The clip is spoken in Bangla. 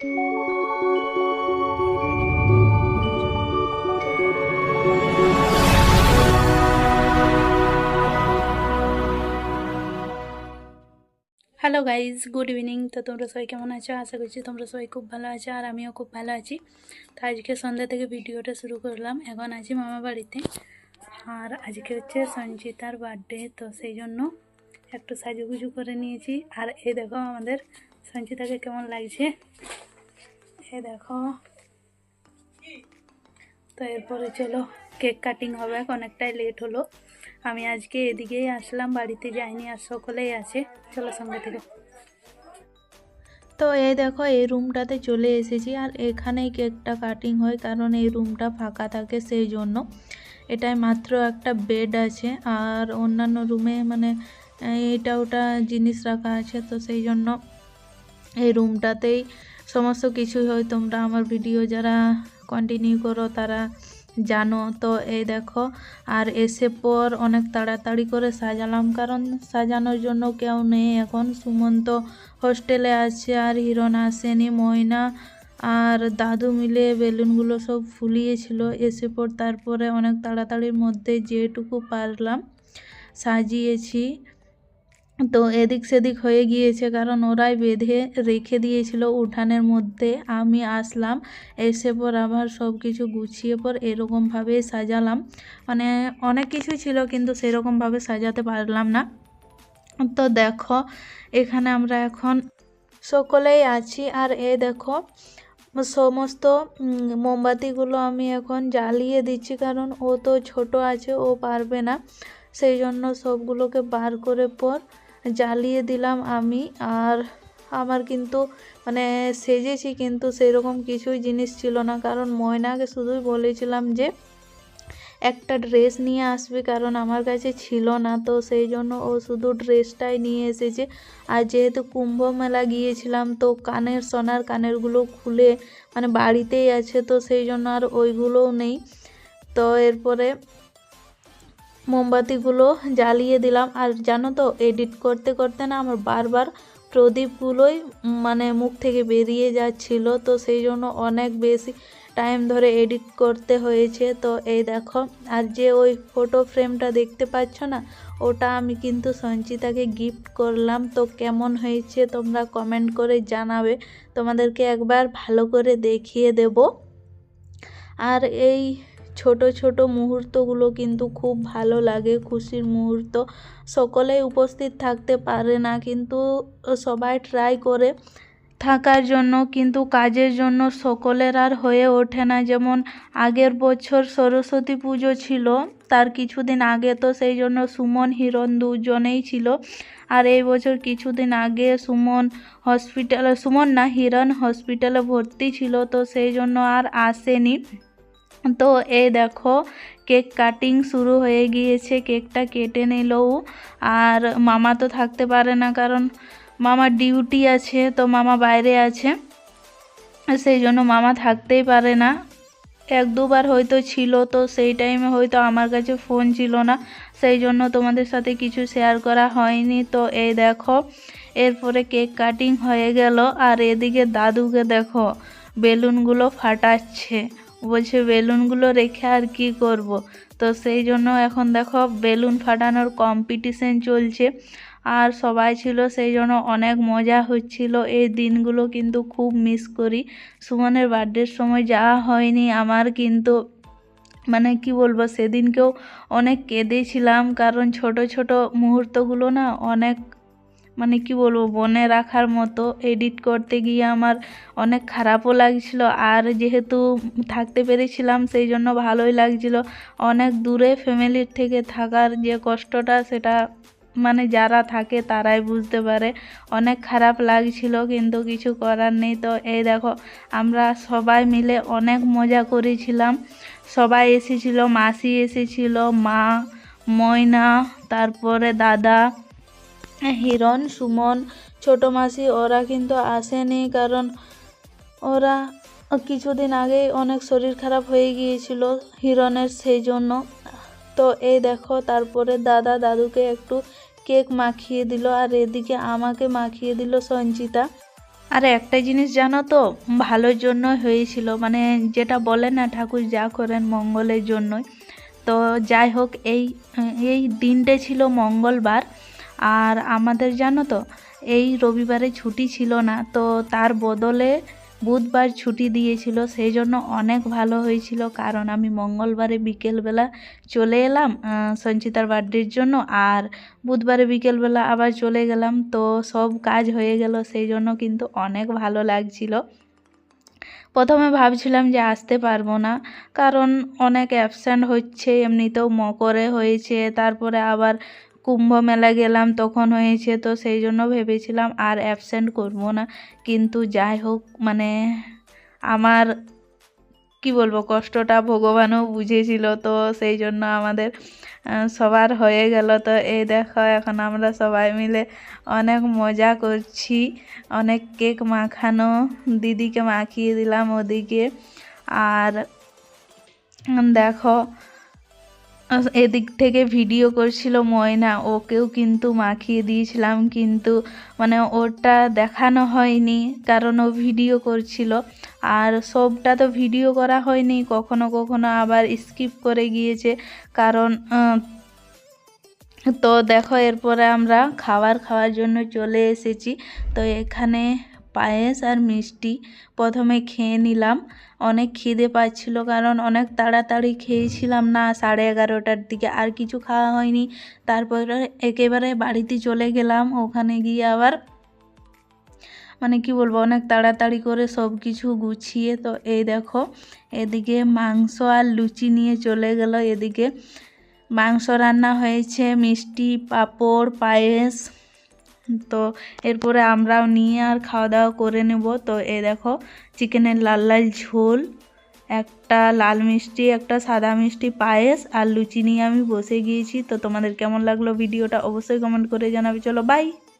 হ্যালো গাইজ গুড ইভিনিং তো তোমরা সবাই কেমন আছো? আশা করছি তোমরা সবাই খুব ভালো আছো আর আমিও খুব ভালো আছি। তো আজকে সন্ধ্যা থেকে ভিডিওটা শুরু করলাম। এখন আছি মামা বাড়িতে। আর আজকে হচ্ছে সঞ্চিতার বার্থডে তো সেই জন্য একটু সাজুগুজু করে নিয়েছি। আর এই দেখো আমাদের সঞ্চিতাকে কেমন লাগছে? এই দেখো। তো এরপরে চলো, কেক কাটিং হবে অনেকটাই লেট হলো। আমি আজকে এদিকেই আসলাম, বাড়িতে যাইনি আর সকলেই আছে। চলো সঙ্গে থেকে। তো এই দেখো, এই রুমটাতে চলে এসেছি আর এখানেই কেকটা কাটিং হয়, কারণ এই রুমটা ফাঁকা থাকে সেই জন্য। এটাই মাত্র একটা বেড আছে আর অন্যান্য রুমে মানে এটা ওটা জিনিস রাখা আছে, তো সেই জন্য এই রুমটাতেই সমস্ত কিছুই হয়। তোমরা আমার ভিডিও যারা কন্টিনিউ করো, তারা জানো। তো এই দেখো, আর এসে পর অনেক তাড়াতাড়ি করে সাজালাম, কারণ সাজানোর জন্য কেউ নেই এখন। সুমন্ত হোস্টেলে আছে, আর হিরণ আসেনি, ময়না আর দাদু মিলে বেলুনগুলো সব ফুলিয়েছিল। এসে পর তারপরে অনেক তাড়াতাড়ির মধ্যে যেটুকু পারলাম সাজিয়েছি। তো এদিক সেদিক হয়ে গিয়েছে, কারণ ওরাই বেঁধে রেখে দিয়েছিল উঠানের মধ্যে। আমি আসলাম, এসে পর আবার সব কিছু গুছিয়ে পর এরকমভাবে সাজালাম। মানে অনেক কিছু ছিল, কিন্তু সেরকমভাবে সাজাতে পারলাম না। তো দেখো, এখানে আমরা এখন সকলেই আছি। আর এ দেখো, সমস্ত মোমবাতিগুলো আমি এখন জ্বালিয়ে দিচ্ছি, কারণ ও তো ছোট আছে, ও পারবে না। সেই জন্য সবগুলোকে বার করে পর জ্বালিয়ে দিলাম আমি। আর আমার কিন্তু মানে সেজেছি কিন্তু সেরকম কিছুই জিনিস ছিল না। কারণ ময়নাকে শুধুই বলেছিলাম যে, একটা ড্রেস নিয়ে আসবে কারণ আমার কাছে ছিল না। তো সেই জন্য ও শুধু ড্রেসটাই নিয়ে এসেছে। আর যেহেতু কুম্ভ মেলা গিয়েছিলাম, তো কানের সোনার কানেরগুলো খুলে মানে বাড়িতেই আছে, তো সেই জন্য আর ওইগুলোও নেই। তো এরপরে মোমবাতিগুলো জ্বালিয়ে দিলাম। আর জানো তো এডিট করতে করতে না আমার বারবার প্রদীপগুলোই মানে মুখ থেকে বেরিয়ে যাচ্ছিল। তো সেই জন্য অনেক বেশি টাইম ধরে এডিট করতে হয়েছে। তো এই দেখো, আর যে ওই ফটো ফ্রেমটা দেখতে পাচ্ছ না, ওটা আমি কিন্তু সঞ্চিতাকে গিফট করলাম। তো কেমন হয়েছে তোমরা কমেন্ট করে জানাবে। তোমাদেরকে একবার ভালো করে দেখিয়ে দেব। আর এই ছোট ছোট মুহূর্তগুলো কিন্তু খুব ভালো লাগে, খুশির মুহূর্ত। সকলেই উপস্থিত থাকতে পারে না, কিন্তু সবাই ট্রাই করে থাকার জন্য, কিন্তু কাজের জন্য সকলের আর হয়ে ওঠে না। যেমন আগের বছর সরস্বতী পুজো ছিল, তার কিছুদিন আগে তো সেই জন্য সুমন, হিরণ দুজনেই ছিল। আর এই বছর কিছুদিন আগে সুমন হসপিটালে সুমন না, হিরণ হসপিটালে ভর্তি ছিল, তো সেই জন্য আর আসেনি। তো এই দেখো, কেক কাটিং শুরু হয়ে গিয়েছে, কেকটা কেটে নিলও আর মামা তো থাকতে পারে না, কারণ মামার ডিউটি আছে, তো মামা বাইরে আছে। সেই জন্য মামা থাকতেই পারে না। এক দুবার হয়তো ছিল, তো সেই টাইমে হয়তো আমার কাছে ফোন ছিল না। সেই জন্য তোমাদের সাথে কিছু শেয়ার করা হয়নি। তো এই দেখো, এরপরে কেক কাটিং হয়ে গেল। আর এদিকে দাদুকে দেখো, বেলুনগুলো ফাটাচ্ছে। বলছে, বেলুনগুলো রেখে আর কি করব। তো সেই জন্য এখন দেখো বেলুন ফাটানোর কম্পিটিশন চলছে। আর সবাই ছিল, সেই জন্য অনেক মজা হচ্ছিল। এই দিনগুলো কিন্তু খুব মিস করি। সুমনের বার্থডের সময় যাওয়া হয়নি আমার, কিন্তু মানে কি বলব, সেদিনকেও অনেক কেঁদেছিলাম। কারণ ছোট ছোট মুহূর্তগুলো না অনেক মানে কি বলব, বনে রাখার মতো এডিট করতে গিয়ে আমার অনেক খারাপও লাগছিল। আর যেহেতু থাকতে পেরেছিলাম, সেই জন্য ভালোই লাগছিল। অনেক দূরে ফ্যামিলির থেকে থাকার যে কষ্টটা, সেটা মানে যারা থাকে তারাই বুঝতে পারে। অনেক খারাপ লাগছিল, কিন্তু কিছু করার নেই। তো এই দেখো, আমরা সবাই মিলে অনেক মজা করেছিলাম। সবাই এসেছিল, মাসি এসেছিল, মা, ময়না, তারপরে দাদা হিরণ, সুমন, ছোটো মাসি, ওরা কিন্তু আসেনি কারণ ওরা কিছুদিন আগেই অনেক শরীর খারাপ হয়ে গিয়েছিল হিরণের সেই জন্য। তো এই দেখো, তারপরে দাদা দাদুকে একটু কেক মাখিয়ে দিল আর এদিকে আমাকে মাখিয়ে দিল সঞ্চিতা। আর একটা জিনিস জানো তো, ভালোর জন্য হয়েছিল মানে যেটা বলে না ঠাকুর যা করেন মঙ্গলের জন্যই। তো যাই হোক, এই এই দিনটা ছিল মঙ্গলবার। আর আমাদের জানো তো, এই রবিবারে ছুটি ছিল না, তো তার বদলে বুধবার ছুটি দিয়েছিল সেই জন্য অনেক ভালো হয়েছিল। কারণ আমি মঙ্গলবারে বিকেলবেলা চলে এলাম সঞ্চিতার বার্থডের জন্য, আর বুধবারে বিকেলবেলা আবার চলে গেলাম। তো সব কাজ হয়ে গেল সেই জন্য কিন্তু অনেক ভালো লাগছিল। প্রথমে ভাবছিলাম যে আসতে পারব না, কারণ অনেক অ্যাবসেন্ট হচ্ছে, এমনিতেও মকরে হয়েছে, তারপরে আবার কুম্ভ মেলা গেলাম, তখন হয়েছে তো সেই জন্য ভেবেছিলাম আর অ্যাবসেন্ট করব না। কিন্তু যাই হোক মানে আমার, কি বলব, কষ্টটা ভগবানও বুঝেছিল তো সেই জন্য আমাদের সবার হয়ে গেল। তো এই দেখো, এখন আমরা সবাই মিলে অনেক মজা করছি। অনেক কেক মাখানো, দিদিকে মাখিয়ে দিলাম ওদিকে। আর দেখো এদিক থেকে ভিডিও করছিল ময়না, ওকেও কিন্তু মাখিয়ে দিয়েছিলাম, কিন্তু মানে ওটা দেখানো হয়নি, কারণ ও ভিডিও করছিল। আর সবটা তো ভিডিও করা হয়নি, কখনো কখনো আবার স্কিপ করে গিয়েছে, কারণ তো দেখো, এরপরে আমরা খাবার খাওয়ার জন্য চলে এসেছি, তো এখানে পায়েস আর মিষ্টি প্রথমে খেয়ে নিলাম। অনেক খিদে পাচ্ছিল কারণ অনেক তাড়াতাড়ি খেয়েছিলাম না, সাড়ে এগারোটার দিকে আর কিছু খাওয়া হয়নি। তারপরে একেবারে বাড়িতে চলে গেলাম, ওখানে গিয়ে আবার মানে কি বলব, অনেক তাড়াতাড়ি করে সব কিছু গুছিয়ে তো এই দেখো, এদিকে মাংস আর লুচি নিয়ে চলে গেল। এদিকে মাংস রান্না হয়েছে, মিষ্টি, পাঁপড়, পায়েস। তো এরপরে আমরাও নিয়ে আর খাওয়া দাওয়া করে নেব। তো এ দেখো, চিকেনের লাল লাল ঝোল, একটা লাল মিষ্টি, একটা সাদা মিষ্টি পায়েস আর লুচি নিয়ে আমি বসে গিয়েছি। তো তোমাদের কেমন লাগল ভিডিওটা অবশ্যই কমেন্ট করে জানাবে। চলো বাই